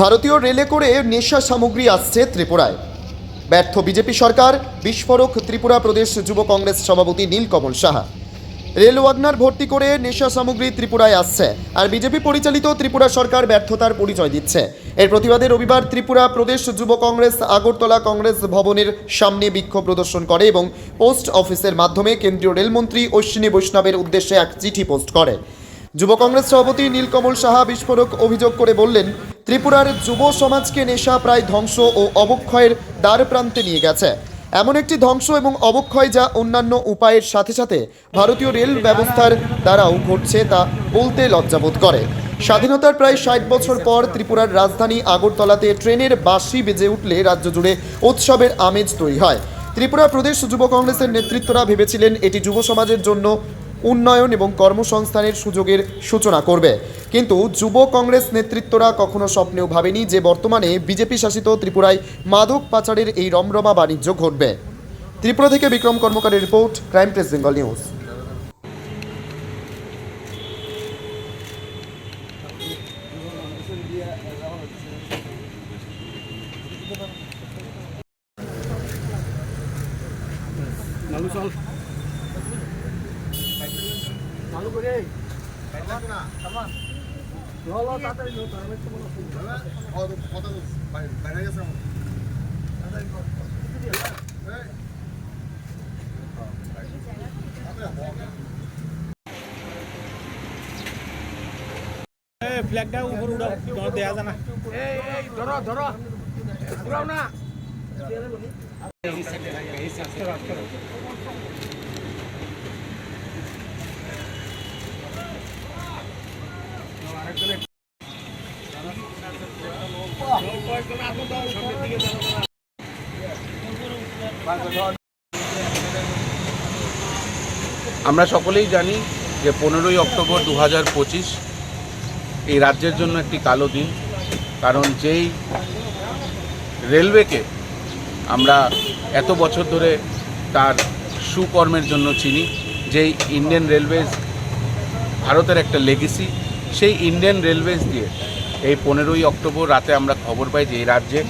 ভারতীয় রেলে করে নেশা সামগ্রী আসছে ত্রিপুরায়। ব্যর্থ বিজেপি সরকার, বিস্ফোরক ত্রিপুরা প্রদেশ যুব কংগ্রেস সভাপতি নীলকমল সাহা। রেল ওয়াগনার ভর্তি করে নেশা সামগ্রী ত্রিপুরায় আসছে, আর বিজেপি পরিচালিত ত্রিপুরা সরকার ব্যর্থতার পরিচয় দিচ্ছে। এর প্রতিবাদে রবিবার ত্রিপুরা প্রদেশ যুব কংগ্রেস আগরতলা কংগ্রেস ভবনের সামনে বিক্ষোভ প্রদর্শন করে এবং পোস্ট অফিসের মাধ্যমে কেন্দ্রীয় রেলমন্ত্রী অশ্বিনী বৈষ্ণবের উদ্দেশ্যে এক চিঠি পোস্ট করে। যুব কংগ্রেস সভাপতি নীলকমল সাহা বিস্ফোরক অভিযোগ করে বললেন, ত্রিপুরার যুব সমাজকে নেশা, প্রায় ধ্বংস ও অবক্ষয়ের দ্বার প্রান্তে নিয়ে গেছে। এমন একটি ধ্বংস এবং অবক্ষয় যা অন্যান্য উপায়ের সাথে সাথে ভারতীয় রেল ব্যবস্থার দ্বারাও ঘটছে তা বলতে লজ্জাবোধ করে। স্বাধীনতার প্রায় ষাট বছর পর ত্রিপুরার রাজধানী আগরতলাতে ট্রেনের বাঁশি বেজে উঠলে রাজ্য জুড়ে উৎসবের আমেজ তৈরি হয়। ত্রিপুরা প্রদেশ যুব কংগ্রেসের নেতৃত্বরা ভেবেছিলেন এটি যুব সমাজের জন্য উন্নয়ন এবং কর্মসংস্থানের সুযোগের সূচনা করবে। কিন্তু যুব কংগ্রেস নেতৃত্বরা কখনো স্বপ্নেও ভাবেনি যে বর্তমানে বিজেপি শাসিত ত্রিপুরায় মাদক পাচারের এই রমরমা বাণিজ্য ঘটবে। ত্রিপুরা থেকে Bikram কর্মকারের report, crime press Bengal news চালু করে ফ্ল্যাগটা উপর উড়াও দেয়া জানা এই এই ধরো ধরো। উড়াও না। আমরা সকলেই জানি যে পনেরোই অক্টোবর দু হাজার পঁচিশ এই রাজ্যের জন্য একটি কালো দিন, কারণ যেই রেলওয়েকে আমরা এত বছর ধরে তার সুকর্মের জন্য চিনি, যেই ইন্ডিয়ান রেলওয়েজ ভারতের একটা লেগেসি সেই ইন্ডিয়ান রেলওয়েজ দিয়ে এই পনেরোই অক্টোবর রাতে আমরা খবর পাই যে এই রাজ্যে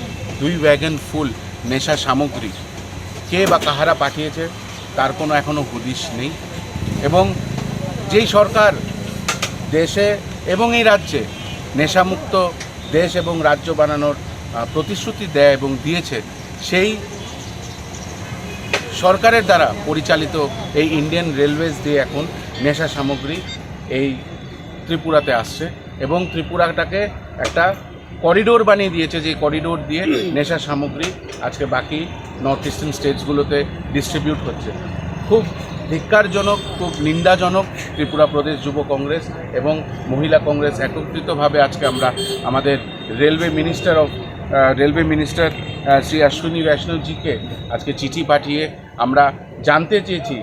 দুই ওয়াগন ফুল নেশা সামগ্রী কে বা কাহারা পাঠিয়েছে, তার কোনো এখনও হুদিশ নেই। এবং যেই সরকার দেশে এবং এই রাজ্যে নেশামুক্ত দেশ এবং রাজ্য বানানোর প্রতিশ্রুতি দেয় এবং দিয়েছে, সেই সরকারের দ্বারা পরিচালিত এই ইন্ডিয়ান রেলওয়েজ দিয়ে এখন নেশা সামগ্রী এই ত্রিপুরাতে আসছে এবং ত্রিপুরাটাকে একটা করিডোর বানিয়ে দিয়েছে, যে করিডোর দিয়ে নেশা সামগ্রী আজকে বাকি নর্থ ইস্টার্ন স্টেটসগুলোতে ডিস্ট্রিবিউট হচ্ছে। খুব ধিক্কারজনক, খুব নিন্দাজনক ত্রিপুরা প্রদেশ যুব কংগ্রেস এবং মহিলা কংগ্রেস একত্রিতভাবে আজকে আমরা আমাদের railway minister of railway minister Shri Ashwini বৈষ্ণবজিকে আজকে চিঠি পাঠিয়ে আমরা জানতে চেয়েছি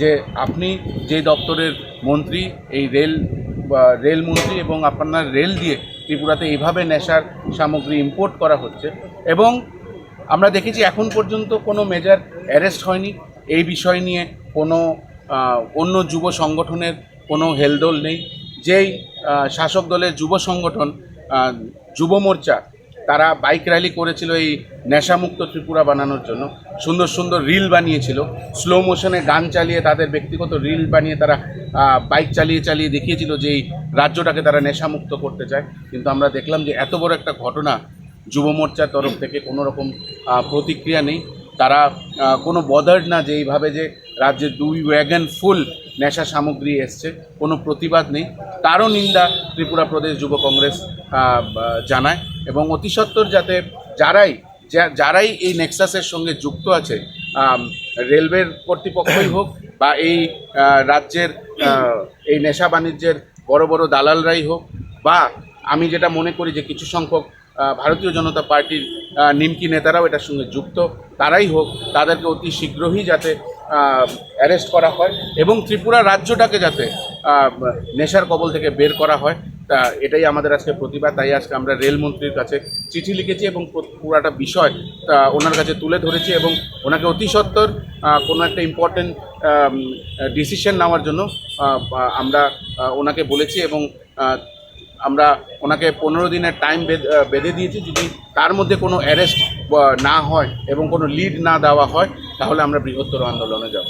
যে আপনি যে দপ্তরের মন্ত্রী, এই রেল রেলমন্ত্রী এবং আপনার রেল দিয়ে ত্রিপুরাতে এইভাবে নেশার সামগ্রী ইম্পোর্ট করা হচ্ছে। এবং আমরা দেখেছি এখন পর্যন্ত কোনো মেজর অ্যারেস্ট হয়নি। এই বিষয় নিয়ে কোনো অন্য যুব সংগঠনের কোনো হেলদোল নেই। যেই শাসক দলের যুব সংগঠন যুব মোর্চা, তারা বাইক র্যালি করেছিল এই নেশামুক্ত ত্রিপুরা বানানোর জন্য। সুন্দর সুন্দর রিল বানিয়েছিল। স্লো মোশনে গান চালিয়ে তাদের ব্যক্তিগত রিল বানিয়ে তারা বাইক চালিয়ে চালিয়ে দেখিয়েছিল যে এই রাজ্যটাকে তারা নেশামুক্ত করতে চায়। কিন্তু আমরা দেখলাম যে এত বড় একটা ঘটনা যুব মোর্চার তরফ থেকে কোনো রকম প্রতিক্রিয়া নেই। তারা কোনো বদার্ড না যে এইভাবে যে রাজ্যে দুই ওয়াগন ফুল নেশা সামগ্রী এসছে, কোনো প্রতিবাদ নেই। তারও নিন্দা ত্রিপুরা প্রদেশ যুব কংগ্রেস জানায়। এবং অতি সত্বর যাতে যারাই যারাই এই নেক্সাসের সঙ্গে যুক্ত আছে রেলওয়ের কর্তৃপক্ষই হোক বা এই রাজ্যের এই নেশা বাণিজ্যের বড় বড় দালালরাই হোক বা আমি যেটা মনে করি যে কিছু সংখ্যক ভারতীয় জনতা পার্টির নিমকি নেতারাও এটার সঙ্গে যুক্ত, তারাই হোক, তাদেরকে অতি শীঘ্রই যাতে অ্যারেস্ট করা হয় এবং ত্রিপুরা রাজ্যটাকে যাতে নেশার কবল থেকে বের করা হয়। তা এটাই আমাদের আজকে প্রতিবাদ, তাই আজকে আমরা রেলমন্ত্রীর কাছে চিঠি লিখেছি এবং পুরো- পুরাটা বিষয়, তা ওনার কাছে তুলে ধরেছি এবং ওনাকে অতি সত্বর কোনো একটা ইম্পর্টেন্ট ডিসিশন নেওয়ার জন্য আমরা ওনাকে বলেছি এবং আমরা ওনাকে পনেরো দিনের টাইম বেঁধে দিয়েছি। যদি তার মধ্যে কোনো অ্যারেস্ট না হয় এবং কোনো লিড না দেওয়া হয়, তাহলে আমরা বৃহত্তর আন্দোলনে যাব।